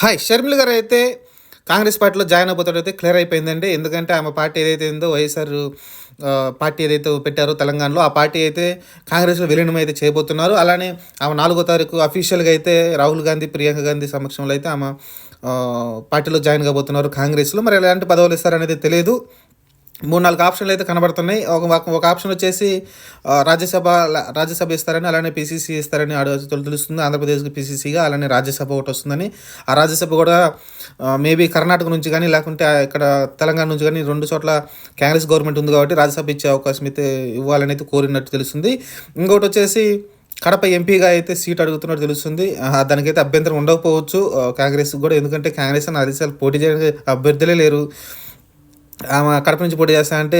Hi Sharmila గారు అయితే కాంగ్రెస్ పార్టీలో జాయిన్ అయిపోతాడైతే క్లియర్ అయిపోయిందండి. ఎందుకంటే ఆమె పార్టీ ఏదైతే ఉందో వైఎస్ఆర్ పార్టీ ఏదైతే పెట్టారో తెలంగాణలో ఆ పార్టీ అయితే కాంగ్రెస్లో విలీనం అయితే చేయబోతున్నారు. అలానే ఆమె నాలుగో తారీఖు అఫీషియల్గా అయితే రాహుల్ గాంధీ ప్రియాంక గాంధీ సమక్షంలో అయితే ఆమె పార్టీలో జాయిన్ కాబోతున్నారు కాంగ్రెస్లో. మరి ఎలాంటి పదవులు ఇస్తారనేది తెలియదు. మూడు నాలుగు ఆప్షన్లు అయితే కనబడుతున్నాయి. ఒక ఒక- ఆప్షన్ వచ్చేసి రాజ్యసభ రాజ్యసభ ఇస్తారని అలానే పీసీసీ ఇస్తారని ఆడ తెలుస్తుంది. ఆంధ్రప్రదేశ్కి పీసీసీగా అలానే రాజ్యసభ ఒకటి వస్తుందని. ఆ రాజ్యసభ కూడా మేబీ కర్ణాటక నుంచి కానీ లేకుంటే ఇక్కడ తెలంగాణ నుంచి కానీ రెండు చోట్ల కాంగ్రెస్ గవర్నమెంట్ ఉంది కాబట్టి రాజ్యసభ ఇచ్చే అవకాశం అయితే ఇవ్వాలని అయితే కోరినట్టు తెలుస్తుంది. ఇంకొకటి వచ్చేసి కడప ఎంపీగా అయితే సీట్ అడుగుతున్నట్టు తెలుస్తుంది. దానికైతే అభ్యంతరం ఉండకపోవచ్చు కాంగ్రెస్ కూడా. ఎందుకంటే కాంగ్రెస్ అని అధిశాలు పోటీ చేయడానికి అభ్యర్థులే లేరు. ఆమె కడప నుంచి పోటీ చేస్తా అంటే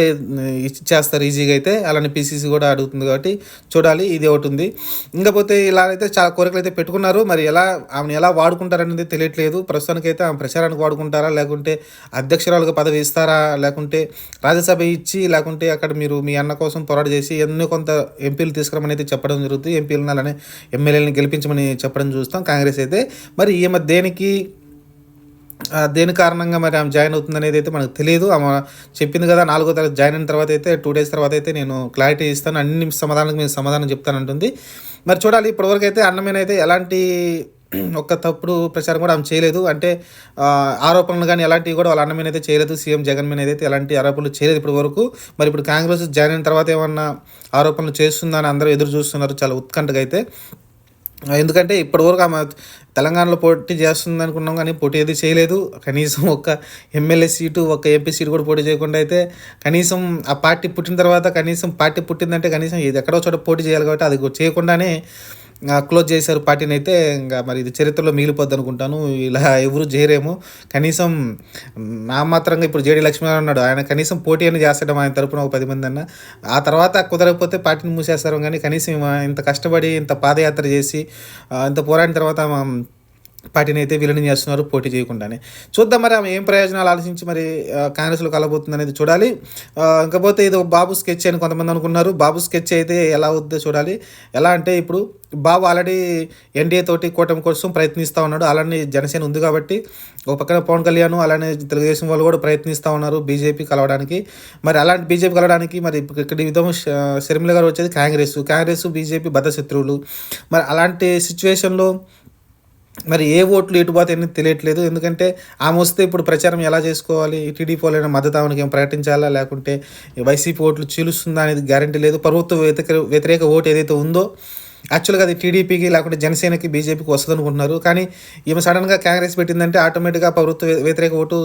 ఇచ్చేస్తారు ఈజీగా అయితే. అలానే పీసీసీ కూడా అడుగుతుంది కాబట్టి చూడాలి ఇది ఒకటి ఉంది. ఇంకపోతే ఇలా అయితే చాలా కోరికలు అయితే పెట్టుకున్నారు. మరి ఎలా ఆమెను ఎలా వాడుకుంటారనేది తెలియట్లేదు. ప్రస్తుతానికి అయితే ఆమె ప్రచారానికి వాడుకుంటారా? లేకుంటే అధ్యక్షురాలుగా పదవి ఇస్తారా? లేకుంటే రాజ్యసభ ఇచ్చి లేకుంటే అక్కడ మీరు మీ అన్న కోసం పోరాట చేసి ఎన్నో కొంత ఎంపీలు తీసుకురమని అయితే చెప్పడం జరుగుతుంది. ఎంపీలను అలానే ఎమ్మెల్యేలను గెలిపించమని చెప్పడం చూస్తాం కాంగ్రెస్ అయితే. మరి ఈమె దేనికి దేని కారణంగా మరి ఆమె జాయిన్ అవుతుంది అనేది అయితే మనకు తెలియదు. ఆమె చెప్పింది కదా నాలుగో తరగతి జాయిన్ అయిన తర్వాత అయితే టూ డేస్ తర్వాత అయితే నేను క్లారిటీ ఇస్తాను. అన్ని సమాధానాలకు నేను సమాధానం చెప్తానంటుంది మరి చూడాలి ఇప్పటివరకు అయితే అన్నమైన అయితే ఎలాంటి ఒక్క తప్పుడు ప్రచారం కూడా ఆమె చేయలేదు. అంటే ఆరోపణలు కానీ ఎలాంటివి కూడా వాళ్ళ అన్నమైన అయితే చేయలేదు. సీఎం జగన్ మీద అయితే ఎలాంటి ఆరోపణలు చేయలేదు ఇప్పటి వరకు మరి ఇప్పుడు కాంగ్రెస్ జాయిన్ అయిన తర్వాత ఏమన్నా ఆరోపణలు చేస్తుందని అందరూ ఎదురు చూస్తున్నారు చాలా ఉత్కంఠగా అయితే. ఎందుకంటే ఇప్పటివరకు ఆమె తెలంగాణలో పోటీ చేస్తుంది అనుకున్నాం కానీ పోటీ ఏది చేయలేదు. కనీసం ఒక ఎమ్మెల్యే సీటు ఒక ఎంపీ సీటు కూడా పోటీ చేయకుండా అయితే కనీసం ఆ పార్టీ పుట్టిన తర్వాత కనీసం పార్టీ పుట్టిందంటే కనీసం ఇది ఎక్కడో చోట పోటీ చేయాలి కాబట్టి అది చేయకుండానే క్లోజ్ చేశారు పార్టీని అయితే ఇంకా మరి ఇది చరిత్రలో మిగిలిపోద్ది అనుకుంటాను. ఇలా ఎవరు చేయరేమో కనీసం నా మాత్రంగా ఇప్పుడు జేడీ లక్ష్మీనారాయణ ఉన్నాడు. ఆయన కనీసం పోటీ అని చేస్తాడు ఆయన తరపున ఒక పది మంది అన్న. ఆ తర్వాత కుదరకపోతే పార్టీని మూసేస్తారు. కానీ కనీసం ఇంత కష్టపడి ఇంత పాదయాత్ర చేసి ఇంత పోరాడిన తర్వాత పార్టీని అయితే విలీనం చేస్తున్నారు పోటీ చేయకుండానే. చూద్దాం మరి ఆమె ఏం ప్రయోజనాలు ఆలోచించి మరి కాంగ్రెస్లో కలబోతుంది అనేది చూడాలి ఇంకపోతే ఇది బాబు స్కెచ్ అని కొంతమంది అనుకున్నారు. బాబు స్కెచ్ అయితే ఎలా అవుద్దో చూడాలి. ఎలా అంటే ఇప్పుడు బాబు ఆల్రెడీ ఎన్డీఏ తోటి కూటమి కోసం ప్రయత్నిస్తూ ఉన్నాడు. అలానే జనసేన ఉంది కాబట్టి ఒక పక్కన పవన్ కళ్యాణ్ అలానే తెలుగుదేశం వాళ్ళు కూడా ప్రయత్నిస్తూ ఉన్నారు బీజేపీ కలవడానికి. మరి అలాంటి బీజేపీ కలవడానికి మరి ఇక్కడ విధంగా షర్మిల గారు వచ్చేది కాంగ్రెస్. కాంగ్రెస్ బీజేపీ బద్ధ శత్రువులు మరి అలాంటి సిచ్యువేషన్లో మరి ఏ ఓట్లు ఎటు పోతాయని తెలియట్లేదు. ఎందుకంటే ఆమె వస్తే ఇప్పుడు ప్రచారం ఎలా చేసుకోవాలి? టీడీపీ వాళ్ళైనా మద్దతు ఆమెకి ఏం ప్రకటించాలా? లేకుంటే వైసీపీ ఓట్లు చీలుస్తుందా అనేది గ్యారంటీ లేదు. ప్రభుత్వ వ్యతిరేక వ్యతిరేక ఓటు ఏదైతే ఉందో యాక్చువల్గా అది టీడీపీకి లేకుంటే జనసేనకి బీజేపీకి వస్తుంది అనుకుంటున్నారు కానీ ఈమె సడన్గా కాంగ్రెస్ పెట్టిందంటే ఆటోమేటిక్గా ప్రభుత్వ వ్యతిరేక ఓటు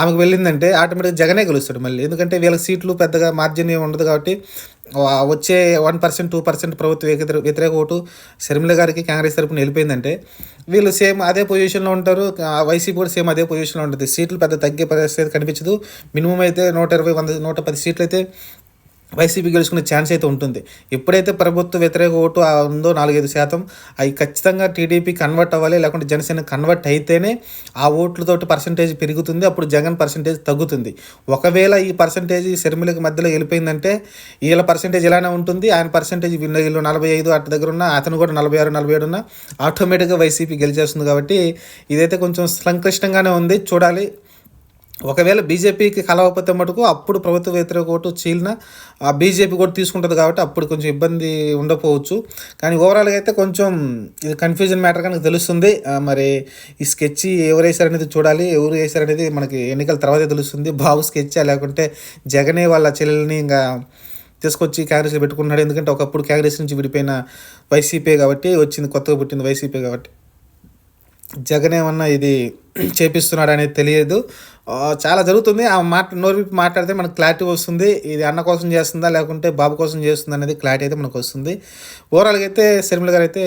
ఆమెకు వెళ్ళిందంటే ఆటోమేటిక్గా జగనే గెలుస్తాడు మళ్ళీ. ఎందుకంటే వీళ్ళకి సీట్లు పెద్దగా మార్జిన్ ఏమి ఉండదు కాబట్టి వచ్చే వన్ పర్సెంట్ టూ పర్సెంట్ ప్రభుత్వ వ్యతిరేక ఓటు షర్మిల గారికి కాంగ్రెస్ తరపున వెళ్ళిపోయిందంటే వీళ్ళు సేమ్ అదే పొజిషన్లో ఉంటారు. వైసీపీ కూడా సేమ్ అదే పొజిషన్లో ఉంటుంది. సీట్లు పెద్ద తగ్గే పరిస్థితి కనిపించదు. మినిమం అయితే నూట ఇరవై వంద నూట పది సీట్లు అయితే వైసీపీ గెలుచుకునే ఛాన్స్ అయితే ఉంటుంది. ఎప్పుడైతే ప్రభుత్వ వ్యతిరేక ఓటు ఆ ఉందో నాలుగైదు శాతం అవి ఖచ్చితంగా టీడీపీ కన్వర్ట్ అవ్వాలి లేకుంటే జనసేన కన్వర్ట్ అయితేనే ఆ ఓట్లతోటి పర్సంటేజ్ పెరుగుతుంది అప్పుడు జగన్ పర్సంటేజ్ తగ్గుతుంది. ఒకవేళ ఈ పర్సంటేజ్ శర్మిలకి మధ్యలో వెళ్ళిపోయిందంటే వీళ్ళ పర్సంటేజ్ ఇలానే ఉంటుంది ఆయన పర్సంటేజ్ వీళ్ళు వీళ్ళు నలభై ఐదు అటు దగ్గర ఉన్న అతను కూడా నలభై ఆరు నలభై ఏడు ఉన్న ఆటోమేటిక్గా వైసీపీ గెలిచేస్తుంది కాబట్టి ఇదైతే కొంచెం సంక్లిష్టంగానే ఉంది. చూడాలి. ఒకవేళ బీజేపీకి కలవకపోతే మటుకు అప్పుడు ప్రభుత్వ వ్యతిరేక ఓటు చీలిన ఆ బీజేపీ కూడా తీసుకుంటుంది కాబట్టి అప్పుడు కొంచెం ఇబ్బంది ఉండకపోవచ్చు. కానీ ఓవరాల్గా అయితే కొంచెం ఇది కన్ఫ్యూజన్ మ్యాటర్ కనుక తెలుస్తుంది. మరి ఈ స్కెచ్ ఎవరు వేశారనేది చూడాలి ఎవరు వేశారనేది మనకి ఎన్నికల తర్వాతే తెలుస్తుంది. బాబు స్కెచ్ లేకుంటే జగనే వాళ్ళ చెల్లెల్ని ఇంకా తీసుకొచ్చి కాంగ్రెస్లో పెట్టుకున్నాడు ఎందుకంటే ఒకప్పుడు కాంగ్రెస్ నుంచి విడిపోయిన వైసీపీ కాబట్టి వచ్చింది కొత్తగా పుట్టింది వైసీపీ కాబట్టి. జగన్ ఏమన్నా ఇది చేపిస్తున్నాడు అనేది తెలియదు చాలా జరుగుతుంది. ఆ మాట నోరు మాట్లాడితే మనకు క్లారిటీ వస్తుంది. ఇది అన్న కోసం చేస్తుందా లేకుంటే బాబు కోసం చేస్తుందా అనేది క్లారిటీ అయితే మనకు వస్తుంది. ఓవరాల్గా అయితే శర్మిల గారు అయితే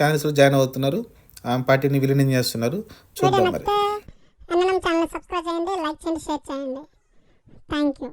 కాంగ్రెస్లో జాయిన్ అవుతున్నారు. ఆ పార్టీని విలీనం చేస్తున్నారు. చూద్దాం మరి. ఛానల్ సబ్స్క్రైబ్ చేయండి లైక్ చేయండి షేర్ చేయండి. Thank you